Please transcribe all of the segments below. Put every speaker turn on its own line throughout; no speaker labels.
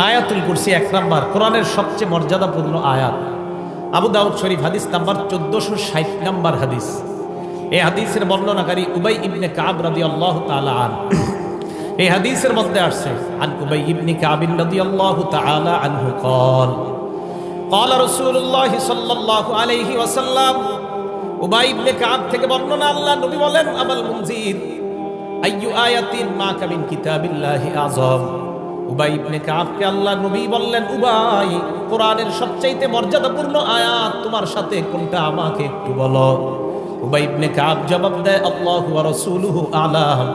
আয়াতুল কুরসি এক নাম্বার কোরআনের সবচেয়ে মর্যাদাপূর্ণ আয়াত আবু দাউদ শরীফ হাদিস নাম্বার চোদ্দশো ষাট নাম্বার হাদিস এই হাদিসের বর্ণনাকারী উবাই ইবনে কাব রাদি আল্লাহ তালা আন এই হাদিসের মধ্যে আসছে আন উবাই ইবনে কাবিন রাদি আল্লাহ তালা আনহু কল قال رسول الله صلى الله عليه وسلم উবাই ইবনে কাব থেকে বর্ণনা আল্লাহ নবী বলেন আবাল মুনজির আইয়ু আয়াতিন মা কামিন কিতাবিল্লাহি আযম উবাই ইবনে কাবকে আল্লাহ নবী বললেন, উবাই, কোরআনের সবচাইতে মর্যাদাপূর্ণ আয়াত তোমার সাথে কোনটা আমাকে একটু বলো? উবাই ইবনে কাব জবাব দেয়, আল্লাহু ওয়া রাসূলুহু আলাম।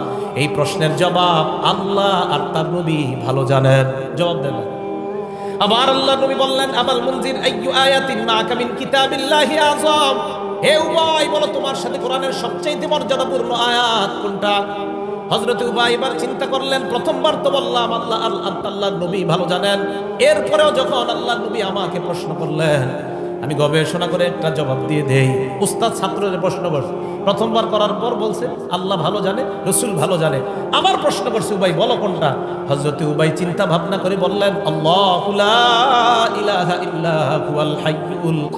এই প্রশ্নের জবাব আল্লাহ আর তার নবী ভালো জানেন। জবাব দেন আবার আল্লাহ নবী বললেন, আবাল মুনজির আইয়ু আয়াতিন মা কামিন কিতাবিল্লাহি আযম? হে উবাই, বলো তোমার সাথে কোরআনের সবচেয়ে মর্যাদাপূর্ণ আয়াত কোনটা? হজরত উবাই এবার চিন্তা করলেন, প্রথমবার তো বললাম, আল্লাহ আল্লাহ নবী ভালো জানেন। এরপরেও যখন আল্লাহ নবী আমাকে প্রশ্ন করলেন, আমি গবেষণা করে একটা জবাব দিয়ে দেই। উস্তাদ ছাত্রের প্রশ্ন করছে। প্রথমবার করার পর বলছে, আল্লাহ ভালো জানে, রসুল ভালো জানে। আবার প্রশ্ন করছে, উবাই, বলো কোনটা? হজরত উবাই চিন্তা ভাবনা করে বললেন, আল্লাহ ইলাহা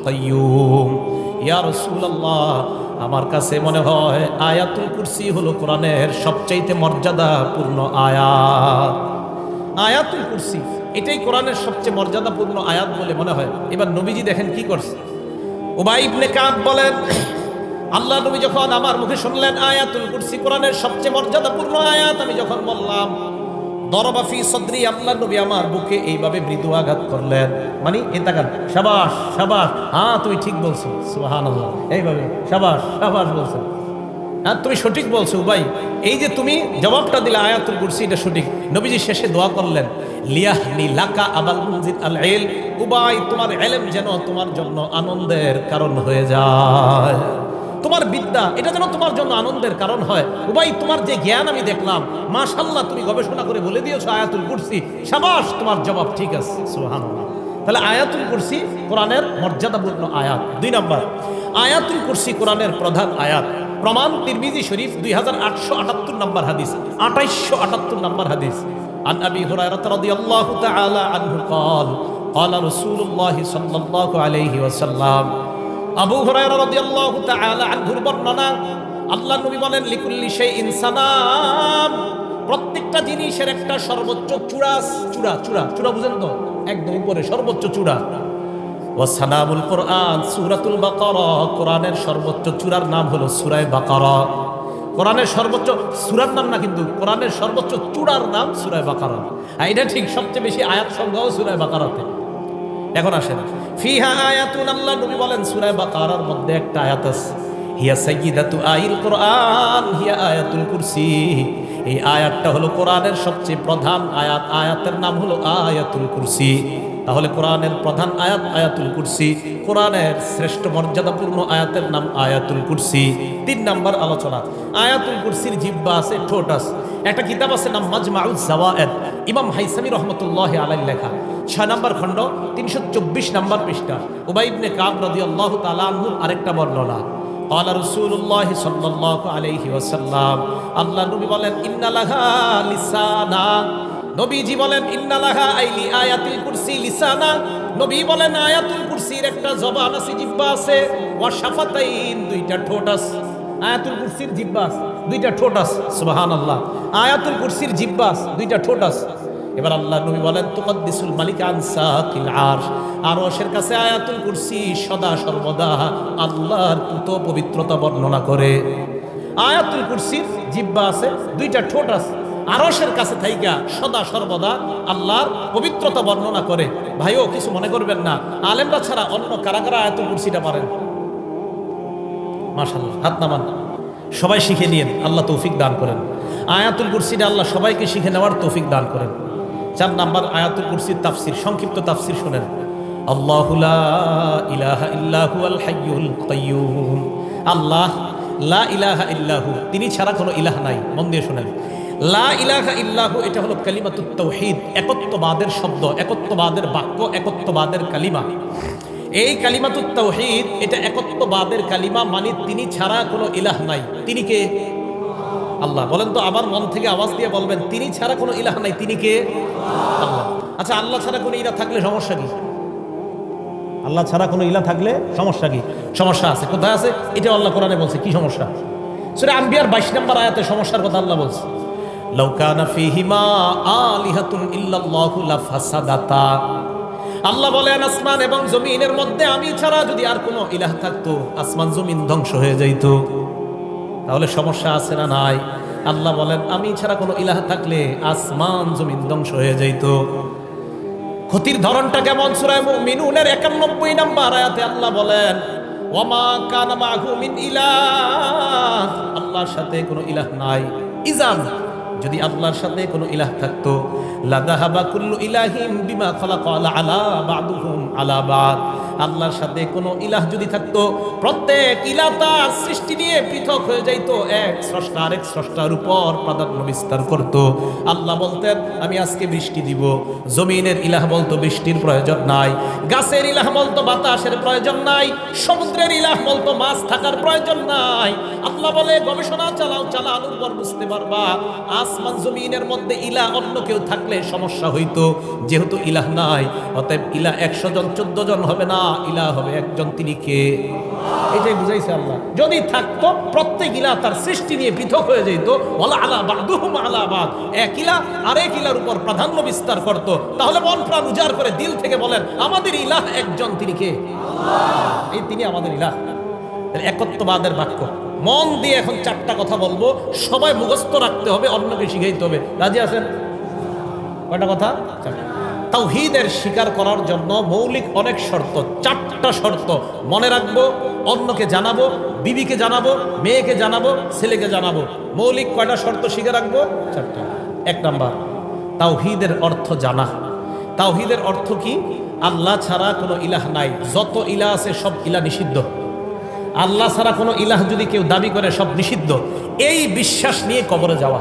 কাইয়ুম। ইয়া রাসূলুল্লাহ, আমার কাছে মনে হয় আয়াতুল কুরসি হলো কোরআনের সবচাইতে মর্যাদাপূর্ণ আয়াত। আয়াতুল কুরসি, এটাই কোরআনের সবচেয়ে মর্যাদাপূর্ণ আয়াত বলে মনে হয়। এবার নবীজি দেখেন কি করছে। ওবাই ইবনে কাব বলেন, আল্লাহ নবী যখন আমার মুখে শুনলেন আয়াতুল কুরসি কোরআনের সবচেয়ে মর্যাদাপূর্ণ আয়াত, আমি যখন বললাম দরবাফি সদরি আল্লাহ নবী আমার বুকে এইভাবে মৃদু আঘাত করলেন। মানে এ তাকান, সাবাস সাবাস হ্যাঁ তুমি ঠিক বলছো সুহান আল্লাহ এইভাবে, সাবাস সাবাস বলছো। হ্যাঁ তুমি সঠিক বলছো ভাই এই যে তুমি জবাবটা দিলে আয়াতুল কুরসি, এটা সঠিক। নবীজি শেষে দোয়া করলেন লিয়াহনি লাকা আবাল আল ইল উবাই, তোমার এলেম যেন তোমার জন্য আনন্দের কারণ হয়ে যায়। তোমার বিদ্যা এটা যেন তোমার জন্য আনন্দের কারণ হয় উবাই তোমার যে জ্ঞান আমি দেখলাম মাশাল্লাহ তুমি গবেষণা করে বলে দিয়েছো আয়াতুল কুরসি সাবাস তোমার জবাব ঠিক আছে সুবহানাল্লাহ তাহলে আয়াতুল কুরসি কোরআনের মর্যাদাপূর্ণ আয়াত দুই নম্বর আয়াতুল কুরসি কোরআনের প্রধান আয়াত প্রমাণ তিরমিজি শরীফ দুই হাজার আটশো আটাত্তর নম্বর হাদিস আঠাইশশো আটাত্তর নম্বর হাদিস عن أبي هريرة رضي الله تعالى عنه قال قال رسول الله صلى الله عليه وسلم আবু হুরায়রা রাদিয়াল্লাহু তাআলা আনহুর বর্ণনা, আল্লাহ নবী বলেন, লিকুল্লি শাইইন সানাম প্রত্যেকটা জিনিসের একটা সর্বোচ্চ চূড়া চূড়া চূড়া চূড়া বুঝেন তো? একদম উপরে, সর্বোচ্চ চূড়া। ওয়াসানামুল কোরআন, সূরাতুল বাকারা। কোরআনের সর্বোচ্চ চূড়ার নাম হলো সূরায়ে বাকারা। কোরআনের সর্বোচ্চ, সূরার নাম না কিন্তু, কোরআনের সর্বোচ্চ চূড়ার নাম সূরায়ে বাকারা। এটা ঠিক সবচেয়ে বেশি আয়াত সংখ্যাও সূরায়ে বাকারাতে। এখন আসেন। ফিহা আয়াতুন আল্লাহ নবী বলেন, সূরা বাকারার মধ্যে একটা আয়াত আছে। হিয়া সাইয়্যিদাতু আইল কোরআন, হিয়া আয়াতুল কুরসি। এই আয়াতটা হলো কোরআনের সবচেয়ে প্রধান আয়াত। আয়াতের নাম হলো আয়াতুল কুরসি। তাহলে কোরআনের প্রধান আয়াত আয়াতুল কুরসি। কোরআনের শ্রেষ্ঠ মর্যাদাপূর্ণ আয়াতের নাম আয়াতুল কুরসি। তিন নাম্বার আলোচনা। আয়াতুল কুরসির জিব্বা আছে, ঠোঁট আছে। একটা কিতাব আছে নাম মাজমাউল জাওয়ায়েদ। ইমাম হাইসামি রহমতুল্লাহ আলাই লেখা। ছয় নম্বর খণ্ড তিনশো চব্বিশ নম্বর পৃষ্ঠা উবাইবনে কাব রদি আল্লাহ তালাহুর আরেকটা বর্ণনা قال رسول الله صلى الله عليه وسلم আল্লাহ নবী বলেন ইন্নালাহা লিসানা নবীজি বলেন ইন্নালাহা আইলি আয়াতুল কুরসি লিসানা নবী বলেন আয়াতুল কুরসির একটা জবান আছে জিহ্বা আছে ওয়া শাফাতাইন দুইটা ঠোঁট আছে আয়াতুল কুরসির জিহ্বা আছে দুইটা ঠোঁট আছে সুবহানাল্লাহ আয়াতুল কুরসির জিহ্বা আছে দুইটা ঠোঁট আছে এবার আল্লাহ নবী বলেন, তুকদ্দিসুল মালিক আনসাকিল আরশ। আরশের কাছে আয়াতুল কুরসি সদা সর্বদা আল্লাহর পুত পবিত্রতা বর্ণনা করে। আয়াতুল কুরসির জিব্বা আছে, দুইটা ঠোঁট আছে। আরশের কাছে থাইকা সদা সর্বদা আল্লাহর পবিত্রতা বর্ণনা করে। ভাইও, কিছু মনে করবেন না। আলেমরা ছাড়া অন্য কারা কারা আয়াতুল কুরসিটা পারেন? মাশাল্লাহ হাত নামান। সবাই শিখে নিয়েন, আল্লাহ তৌফিক দান করেন। আয়াতুল কুরসিটা আল্লাহ সবাইকে শিখে নেওয়ার তৌফিক দান করেন। চার নাম্বার আয়াতুল কুরসির তাফসির, সংক্ষিপ্ত তাফসির শোনেন। আল্লাহ লা ইলাহা ইল্লাহু তিনি ছাড়া কোনো ইলাহ নাই। মন দিয়ে শোনেন। লা ইলাহা ইল্লাহু এটা হলো কালিমাতুত তাওহীদ, একত্ববাদের শব্দ, একত্ববাদের বাক্য, একত্ববাদের কালিমা। এই কালিমাতুত তাওহীদ, এটা একত্ববাদের কালিমা মানে তিনি ছাড়া কোনো ইলাহ নাই। তিনি কে? আল্লাহ। বলেন তো, আবার মন থেকে আওয়াজ দিয়ে বলবেন, তিনি ছাড়া কোনো ইলাহ নাই, তিনি কে? আল্লাহ। আচ্ছা আল্লাহ ছাড়া কোনো ইলা থাকলে সমস্যা কি? আল্লাহ ছাড়া কোনো ইলা থাকলে সমস্যা কি? সমস্যা আছে। কোথায় আছে? এটা আল্লাহ কোরআনে বলছে, কি সমস্যা? সেটা আম্বিয়ার বাইশ নম্বর আয়াতে সমস্যার কথা আল্লাহ বলছে আল্লাহ বলেন, আসমান এবং জমিনের মধ্যে আমি ছাড়া যদি আর কোনো ইলাহ থাকতো, আসমান জমিন ধ্বংস হয়ে যাইত। তাহলে সমস্যা আছে না নাই? আল্লাহ বলেন, আমি ছাড়া কোনো ইলাহ থাকলে আসমান জমিন ধ্বংস হয়ে যাইত। ক্ষতির ধরনটা কেমন? সুরায় মিনুনের একানব্বই নাম্বার আয়াতে আল্লাহ বলেন ওমা কানা মাহু মিন ইলাহ। আল্লাহর সাথে কোনো ইলাহ নাই। ইজান, যদি আল্লাহর সাথে কোনো ইলাহ থাকতো, লাদাহাবা কুল্লু ইলাহিম বিমা খলাক আলা বাদুহুম আলা বাদ। আল্লাহর সাথে কোনো ইলাহ যদি থাকতো, প্রত্যেক ইলাহ তার সৃষ্টি নিয়ে পৃথক হয়ে যাইতো, এক স্রষ্টা আরেক স্রষ্টার উপর প্রাধান্য বিস্তার করত। আল্লাহ বলতেন, আমি আজকে বৃষ্টি দিব, জমিনের ইলাহ বলতো বৃষ্টির প্রয়োজন নাই, গাছের ইলাহ বলতো বাতাসের প্রয়োজন নাই, সমুদ্রের ইলাহ বলতো মাছ থাকার প্রয়োজন নাই। আল্লাহ বলে, গবেষণা চালাও চালানোর পর বুঝতে পারবা। আসমান, জমিনের মধ্যে ইলাহ অন্য কেউ থাকলে সমস্যা হইতো, যেহেতু ইলাহ নাই, অতএব ইলাহ একশো জন, চোদ্দ জন হবে না ইলাহ হবে, একজন তিনি কে? এটাই বুঝাইছে আল্লাহ। যদি থাকতো, প্রত্যেক ইলা তার সৃষ্টি নিয়ে পৃথক হয়ে যেত বলা আলা বাদুহুম আলা এক ইলা আরেক ইলার উপর প্রাধান্য বিস্তার করত। তাহলে মন প্রাণ উজাড় করে দিল থেকে বলেন, আমাদের ইলাহ একজন তিনি কে? এই তিনি আমাদের ইলাহ। একত্ববাদের বাক্য। মন দিয়ে এখন চারটা কথা বলব। সবাই মুখস্থ রাখতে হবে, অন্যকে শিখাইতে হবে। রাজি আছেন? কয়টা কথা? চারটা। তাওহীদের স্বীকার করার জন্য মৌলিক অনেক শর্ত, চারটা শর্ত। মনে রাখব, অন্যকে জানাব, বিবিকে জানাব, মেয়েকে জানাব, ছেলেকে জানাব। মৌলিক কয়টা শর্ত শিখে রাখব? চারটা। এক নাম্বার, তাওহীদের অর্থ জানা। তাওহীদের অর্থ কি? আল্লাহ ছাড়া কোনো ইলাহ নাই। যত ইলাহ আছে সব ইলা নিষিদ্ধ। আল্লাহ ছাড়া কোনো ইলাহ যদি কেউ দাবি করে, সব নিষিদ্ধ। এই বিশ্বাস নিয়ে কবরে যাওয়া।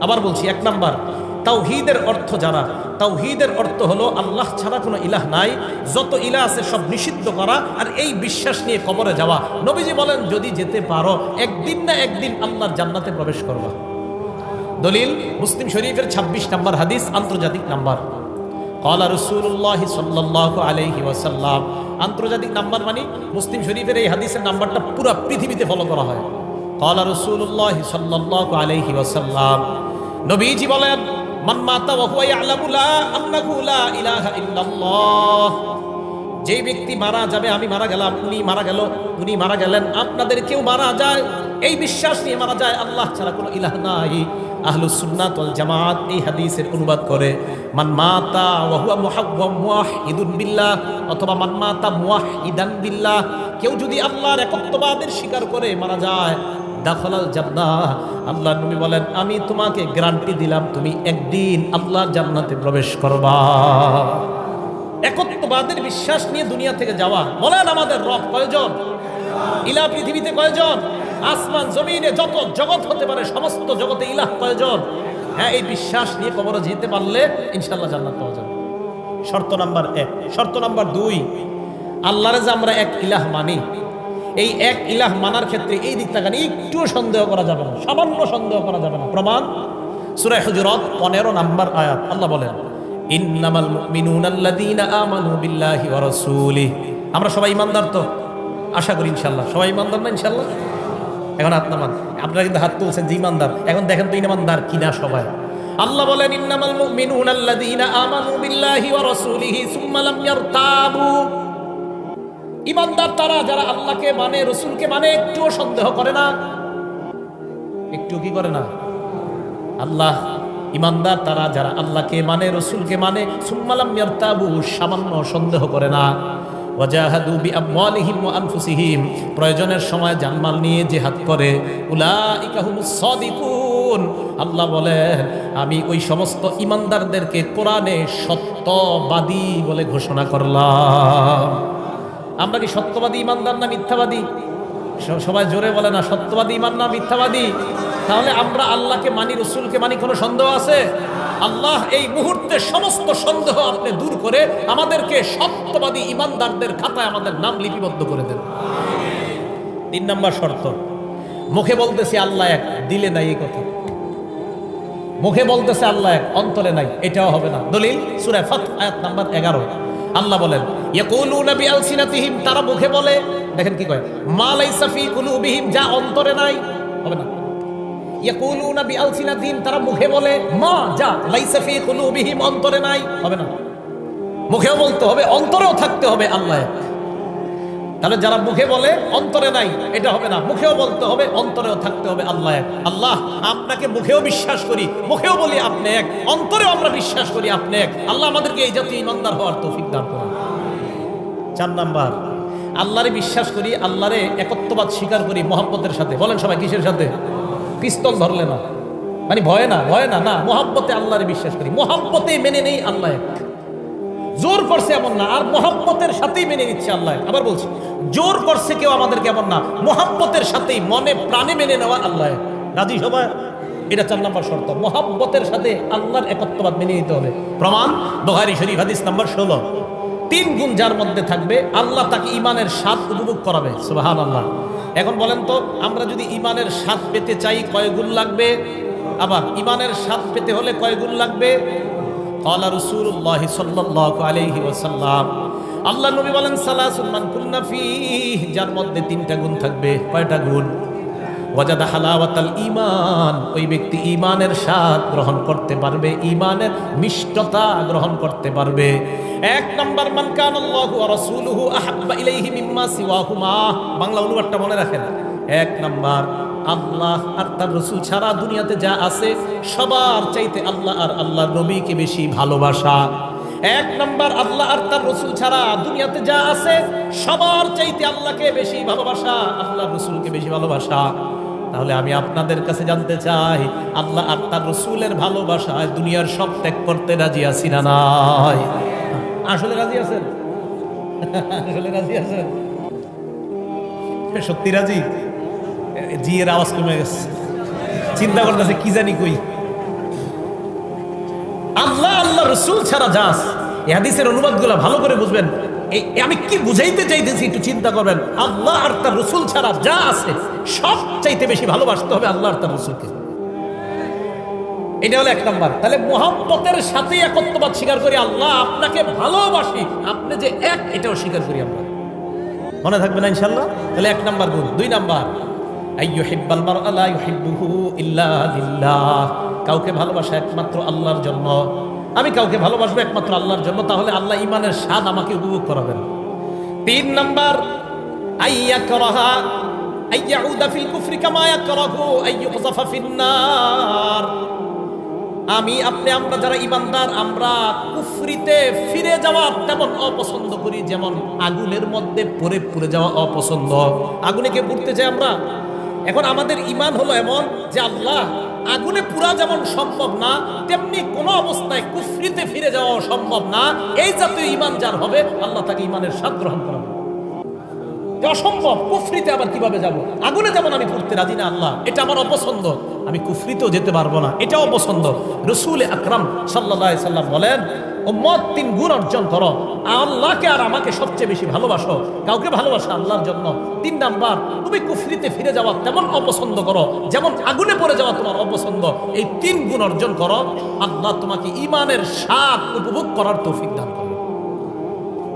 আবার বলছি, এক নাম্বার তাওহীদের অর্থ জানা। তাওহীদের অর্থ হলো আল্লাহ ছাড়া কোনো ইলাহ নাই। যত ইলাহ আছে সব নিষিদ্ধ করা আর এই বিশ্বাস নিয়ে কবরে যাওয়া। নবীজি বলেন, যদি যেতে পারো, একদিন না একদিন আল্লাহর জান্নাতে প্রবেশ করবা। দলিল, মুসলিম শরীফের ২৬ নম্বর হাদিস, আন্তর্জাতিক নাম্বার। কলা রসুল্লাহ সাল্লাহ আলহি ওয়াসাল্লাম। আন্তর্জাতিক নাম্বার মানে মুসলিম শরীফের এই হাদিসের নাম্বারটা পুরো পৃথিবীতে ফলো করা হয়। কলা রসুল্লাহ সাল্লাহ আলহি ওয়াসাল্লাম। নবীজি বলেন মান মাতা ওয়া হুয়া ইয়ালামু লা আন্নাহু লা ইলাহা ইল্লাল্লাহ। যে ব্যক্তি মারা যাবে, আমি মারা গেলাম, উনি মারা গেল, উনি মারা গেলেন, আপনাদের কেউ মারা যায়? এই বিশ্বাস নিয়ে মারা যায়, আল্লাহ ছাড়া কোনো ইলাহ নাই। আহলুস সুন্নাত ওয়াল জামাত এই হাদিসের অনুবাদ করে, মান মাতা ওয়া হুয়া মুহাব্বাম মুওয়াহিদুন বিল্লাহ অথবা, মান মাতা মুওয়াহিদান বিল্লাহ কেউ যদি আল্লাহর একত্ববাদের স্বীকার করে মারা যায় দাখলাল জান্নাহ। আল্লাহ নবী বলেন, আমি তোমাকে গ্যারান্টি দিলাম, তুমি একদিন আল্লাহর জান্নাতে প্রবেশ করবা। একত্ববাদের বিশ্বাস নিয়ে দুনিয়া থেকে যাওয়া। বলেন আমাদের রব কয়জন? ইলা পৃথিবীতে কয়জন? আসমান, জমিনে যত জগৎ হতে পারে, সমস্ত জগতে ইলাহ কয়জন? হ্যাঁ এই বিশ্বাস নিয়ে কবরে যেতে পারলে ইনশাল্লাহ জান্নাত পাওয়া যাবে। শর্ত নাম্বার এক। শর্ত নাম্বার দুই, আল্লাহরে যে আমরা এক ইলাহ মানি এই এক ইলাহ মানার ক্ষেত্রে এই দিক থেকে একটুও সন্দেহ করা যাবে না, সামান্য সন্দেহ করা যাবে না। প্রমাণ? সুরায় হুজুরত পনেরো নাম্বার আয়াত, আল্লাহ বলেন আমরা সবাই ইমানদার তো? আশা করি ইনশাল্লাহ সবাই ইমানদার না ইনশাআল্লাহ? এখন নামান আপনারা কিন্তু হাত তুলছেন যে ইমানদার। এখন দেখেন তো ইমানদার কিনা সবাই। আল্লাহ বলেন, ইন্নামাল মুমিনুনাল্লাযীনা আমানু বিল্লাহি ওয়া রাসূলিহি সুম্মা লাম ইয়ারতাবু। ইমানদার তারা যারা আল্লাহকে মানে রসুলকে মানে একটুও সন্দেহ করে না। একটু কি করে না? আল্লাহ, ইমানদার তারা যারা আল্লাহকে মানে রসুলকে মানে সুম্মালাম ইয়ারতাবু, সামান্য সন্দেহ করে না। ওয়াজাহাদু বিআমওয়ালিহিম ওয়া আনফুসিহিম, প্রয়োজনের সময় জানমাল নিয়ে জিহাদ করে। উলাইকা হুমুস সাদিকুন। আল্লাহ বলেন, আমি ওই সমস্ত ইমানদারদেরকে কোরআনে সত্যবাদী বলে ঘোষণা করলাম। আমরা কি সত্যবাদী, ইমানদার না মিথ্যাবাদী? সবাই জোরে বলে না, সত্যবাদী, ইমান না মিথ্যাবাদী? তাহলে আমরা আল্লাহকে মানি, রসুলকে মানি, কোনো সন্দেহ আছে? আল্লাহ এই মুহূর্তে সমস্ত সন্দেহ আপনি দূর করে আমাদেরকে সত্যবাদী, ইমানদারদের খাতায় আমাদের নাম লিপিবদ্ধ করে দেন। তিন নম্বর শর্ত, মুখে বলতেছি আল্লাহ এক, দিলে নাই এই কথা। মুখে বলতেছে আল্লাহ এক, অন্তরে নাই, এটাও হবে না। দলিল সূরা ফাত আয়াত নাম্বার 11 আল্লাহ বলেন, ইয়াকুলুনা বিআলসিনাতিহিম তারা মুখে বলে, দেখেন কি কয়, মা লাইসা ফি যা অন্তরে নাই, হবে না ইয়াকুলুনা বিআলসিনাতিহিম তারা মুখে বলে, মা, যা, লাইসা ফি অন্তরে নাই, হবে না মুখেও বলতে হবে, অন্তরেও থাকতে হবে আল্লাহ। তাহলে যারা মুখে বলে, অন্তরে নাই, এটা হবে না। মুখেও বলতে হবে, অন্তরেও থাকতে হবে আল্লাহ এক। আল্লাহ, আপনাকে মুখেও বিশ্বাস করি, মুখেও বলি আপনি এক, অন্তরেও আমরা বিশ্বাস করি আপনি এক। আল্লাহ আমাদেরকে এই জাতীয় ইমানদার হওয়ার তৌফিক দান করুন। চার নাম্বার, আল্লাহরে বিশ্বাস করি, আল্লাহরে একত্ববাদ স্বীকার করি মহব্বতের সাথে। বলেন সবাই, কিসের সাথে? পিস্তল ধরলে না। মানে ভয় না ভয় না না। মহব্বতে আল্লাহরে বিশ্বাস করি। মোহাম্মতে মেনে নেই আল্লাহ এক। জোর করছে এমন না, আর মহাব্বতের সাথেই মেনে নিচ্ছে আল্লাহ। আবার বলছি, জোর করছে কেউ আমাদের কেমন না, মহাব্বতের সাথেই, মনে প্রাণে মেনে নেওয়া আল্লাহ। রাজি সবাই? এটা চার নম্বর শর্ত। মহাব্বতের সাথে আল্লাহর একত্ববাদ মেনে নিতে হবে। প্রমাণ বহারি শরীফ, হাদিস নাম্বার ষোলো। তিন গুণ যার মধ্যে থাকবে, আল্লাহ তাকে ইমানের স্বাদ উপভোগ করাবে। সুবাহান আল্লাহ এখন বলেন তো, আমরা যদি ইমানের স্বাদ পেতে চাই, কয় গুণ লাগবে? আবার ইমানের স্বাদ পেতে হলে কয় গুণ লাগবে? কলা রসুল্লাহ সাল্লাহ আলাইহি ওসাল্লাম আল্লাহ নবী বলেন সালাহ সুলমান কুন্নাফি যার মধ্যে তিনটা গুণ থাকবে। কয়টা গুণ? ওয়াজাদা হালাওয়াতাল ইমান ওই ব্যক্তি ঈমানের স্বাদ গ্রহণ করতে পারবে ইমানের মিষ্টতা গ্রহণ করতে পারবে। এক নম্বর, মান কান আল্লাহু ওয়া রাসূলুহু আহাব্বা ইলাইহি মিম্মা সিওয়াহুমা বাংলা অনুবাদটা মনে রাখেন। এক নাম্বার, আল্লাহ আর তার রসুল ছাড়া দুনিয়াতে যা আছে সবার চাইতে আল্লাহ আর আল্লাহ নবীকে বেশি ভালোবাসা। এক নম্বর, আল্লাহ আর তার রসুল ছাড়া দুনিয়াতে যা আছে সবার চাইতে আল্লাহকে বেশি ভালোবাসা আল্লাহ রসুলকে বেশি ভালোবাসা। তাহলে আমি আপনাদের কাছে জানতে চাই, আল্লাহ আর তার রসুলের ভালোবাসায় দুনিয়ার সব ত্যাগ করতে রাজি আছি না নাই? আসলে রাজি আছেন? আসলে রাজি আছেন? সত্যি রাজি? জি এর আওয়াজ কমে গেছে। চিন্তা করতেছে, কি জানি কই। আল্লাহ আল্লাহ রসুল ছাড়া যাস হাদিসের অনুবাদগুলো ভালো করে বুঝবেন। এই আমি কি বুঝাইতে চাইতেছি, একটু চিন্তা করবেন। আল্লাহ আর তার রসুল ছাড়া যা আছে, সব চাইতে বেশি ভালোবাসতে হবে আল্লাহ আর তার রসুলকে। এটা হলো এক নম্বর। তাহলে মোহাম্মতের সাথে একত্ববাদ স্বীকার করি, আল্লাহ আপনাকে ভালোবাসি। আপনি যে এক, এটাও স্বীকার করি আমরা। মনে থাকবে না ইনশাল্লাহ? তাহলে এক নাম্বার গুণ। দুই নাম্বার আইয়ুহিব্বাল মারআ লা ইউহিব্বুহু ইল্লা লিল্লাহ। কাউকে ভালোবাসা একমাত্র আল্লাহর জন্য। আমি কাউকে ভালোবাসবো একমাত্র আল্লাহর জন্য, তাহলে আল্লাহ ইমানের স্বাদ আমাকে উপভোগ করাবেন। তিন নাম্বার, আইয়াকরাহা, আইয়াউদা ফিল কুফরি কামা ইয়াকরাহু, আইয়ুকযাফা ফিন্নার আমি, আপনি, আমরা যারা ইমানদার আমরা কুফরিতে ফিরে যাওয়া তেমন অপছন্দ করি, যেমন আগুনের মধ্যে পড়ে, পুড়ে যাওয়া অপছন্দ। আগুনে কে পুড়তে চাই আমরা? এখন আমাদের ইমান হলো এমন যে আল্লাহ আগুনে পুরা যেমন সম্ভব না, তেমনি কোনো অবস্থায় কুফরিতে ফিরে যাওয়া সম্ভব না। এই জাতীয় ইমান যার হবে, আল্লাহ তাকে ইমানের স্বাদ গ্রহণ করাবে। এ অসম্ভব, কুফরিতে আবার কীভাবে যাব? আগুনে যেমন আমি পড়তে রাজি না, আল্লাহ, এটা আমার অপছন্দ। আমি কুফরিতেও যেতে পারব না, এটাও অপছন্দ। রসুল আকরাম সাল্লাহ সাল্লাম বলেন মত তিন গুণ অর্জন করো। আল্লাহকে আর আমাকে সবচেয়ে বেশি ভালোবাসো। কাউকে ভালোবাসো আল্লাহর জন্য। তিন নাম্বার, তুমি কুফরিতে ফিরে যাওয়া তেমন অপছন্দ করো। যেমন আগুনে পড়ে যাওয়া তোমার অপছন্দ। এই তিন গুণ অর্জন করো। আল্লাহ তোমাকে ইমানের স্বাদ উপভোগ করার তৌফিক দান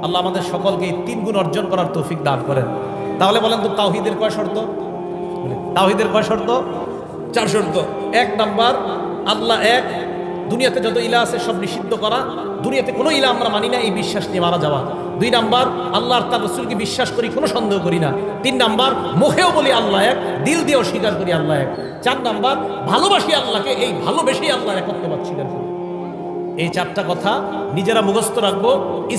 আল্লাহ আমাদের সকলকে এই তিন গুণ অর্জন করার তৌফিক দান করেন। তাহলে বলেন তো তাওহিদের কয় শর্ত? তাওহিদের কয় শর্ত? চার শর্ত। এক নাম্বার আল্লাহ এক দুনিয়াতে যত ইলা আছে সব নিষিদ্ধ করা। দুনিয়াতে কোনো ইলা আমরা মানি না এই বিশ্বাস নিয়ে মারা যাওয়া। দুই নাম্বার আল্লাহ আর তার রসুলকে বিশ্বাস করি কোনো সন্দেহ করি না। তিন নাম্বার মুখেও বলি আল্লাহ এক দিল দিয়েও স্বীকার করি আল্লাহ এক। চার নাম্বার ভালোবাসি আল্লাহকে এই ভালোবেসেই আল্লাহ একত্রবাদ স্বীকার করি। এই চারটা কথা নিজেরা মুখস্থ রাখব।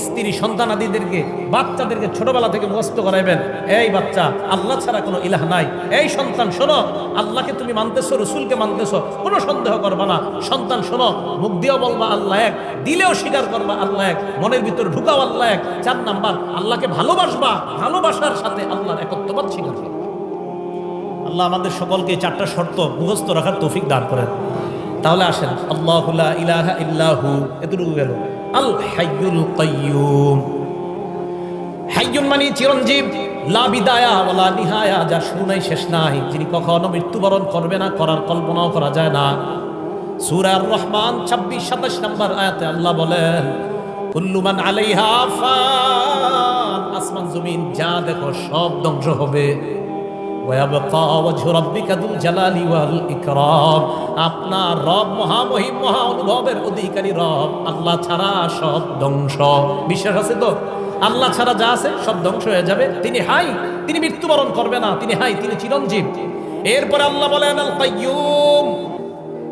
স্ত্রী সন্তান আদিদেরকে বাচ্চাদেরকে ছোটবেলা থেকে মুখস্থ করাইবেন। এই বাচ্চা, আল্লাহ ছাড়া কোনো ইলাহ নাই। এই সন্তান, শোনো, আল্লাহকে তুমি মানতেছো, রসুলকে মানতেছো, কোনো সন্দেহ করবা না। সন্তান, শোনো, মুখ দিয়েও বলবা আল্লাহ এক, দিলেও স্বীকার করবা আল্লাহ এক, মনের ভিতর ঢুকাও আল্লাহ এক। চার নাম্বার, আল্লাহকে ভালোবাসবা, ভালোবাসার সাথে আল্লাহর একত্রবাদ স্বীকার করবা। আল্লাহ আমাদের সকলকে চারটা শর্ত মুখস্থ রাখার তৌফিক দান করেন। তাহলে আসেন, আল্লাহ ইলাহা ইল্লাহু, এতটুকু গেল। আল হাইয়ুল কাইয়ুম। হাইয়ুন মানে চিরঞ্জীব, লা বিদায়া ওয়ালা নিহায়া যার শুরু নাই শেষ নাই, যিনি কখনো মৃত্যুবরণ করবে না, করার কল্পনাও করা যায় না। সূরা রহমান ছাব্বিশ, সাতাশ নম্বর আয়াতে আল্লাহ বলেন কুল্লুমান আলাইহা ফান, আসমান, জমিন, যা দেখো সব ধ্বংস হবে। আল্লাহ ছাড়া যা আছে সব ধ্বংস হয়ে যাবে। তিনি হাই, তিনি মৃত্যুবরণ করবে না। তিনি হাই, তিনি চিরঞ্জীব। এরপরে আল্লাহ বলেন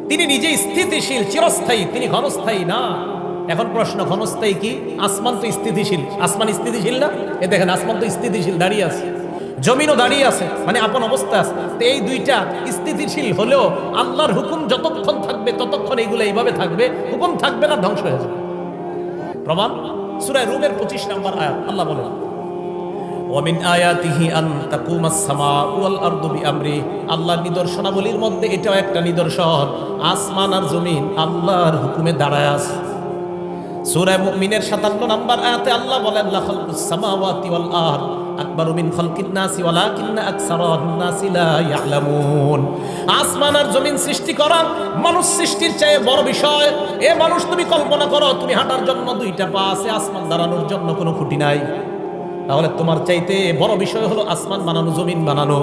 তিনি নিজে স্থিতিশীল, চিরস্থায়ী। তিনি ঘনস্থায়ী না। এখন প্রশ্ন ঘনস্থায়ী কি? আসমান তো স্থিতিশীল। আসমান স্থিতিশীল না? এ দেখেন, আসমান তো স্থিতিশীল, দাঁড়িয়ে আছে। জমিনও দাঁড়িয়ে আছে মানে আপন অবস্থা আছে। তো এই দুইটা স্থিতিশীল হলেও আল্লাহর হুকুম যতক্ষণ থাকবে, ততক্ষণ এইগুলো এইভাবে থাকবে, হুকুম থাকবে না, ধ্বংস হয়ে যাবে। প্রমাণ? সুরায় রুমের পঁচিশ নম্বর আয়াত, আল্লাহ বলেন আল্লাহর মধ্যে এটাও একটা নিদর্শন, আসমান আর জমিন আল্লাহর হুকুমে দাঁড়ায় আছে। সূরা মুমিনের 57 নম্বর আয়াতে আল্লাহ বলেন লা খালকুস সামাওয়াতি মিন আসমান আর জমিন সৃষ্টি মানুষ সৃষ্টির চেয়ে বড় বিষয়। এ মানুষ তুমি কল্পনা করো, তুমি হাঁটার জন্য দুইটা পা আছে, আসমান দাঁড়ানোর জন্য কোনো খুঁটি নাই। তাহলে তোমার চাইতে বড় বিষয় হলো আসমান বানানো জমিন বানানো।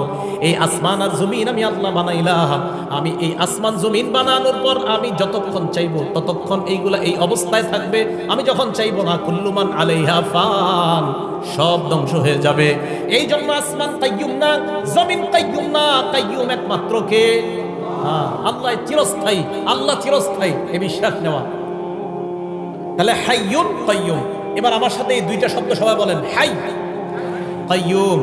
এই আসমান আর জমিন আমি আল্লাহ বানাইলাম। আমি এই আসমান জমিন বানানোর পর আমি যতক্ষণ চাইব ততক্ষণ এইগুলা এই অবস্থায় থাকবে। আমি যখন চাইব না কুল্লুমান আলাইহা ফান সব ধ্বংস হয়ে যাবে। এই জন্য আসমান কাইয়ুম না জমিন কাইয়ুম না কাইয়ুম একমাত্র কে? হ্যাঁ, আল্লাহ চিরস্থায়ী আল্লাহ চিরস্থায়ী এ বিশ্বাস নেওয়া। তাহলে হাইয়ুম কাইয়ুম। এবার আমার সাথে এই দুইটা শব্দ সবাই বলেন হাই। কাইয়ুম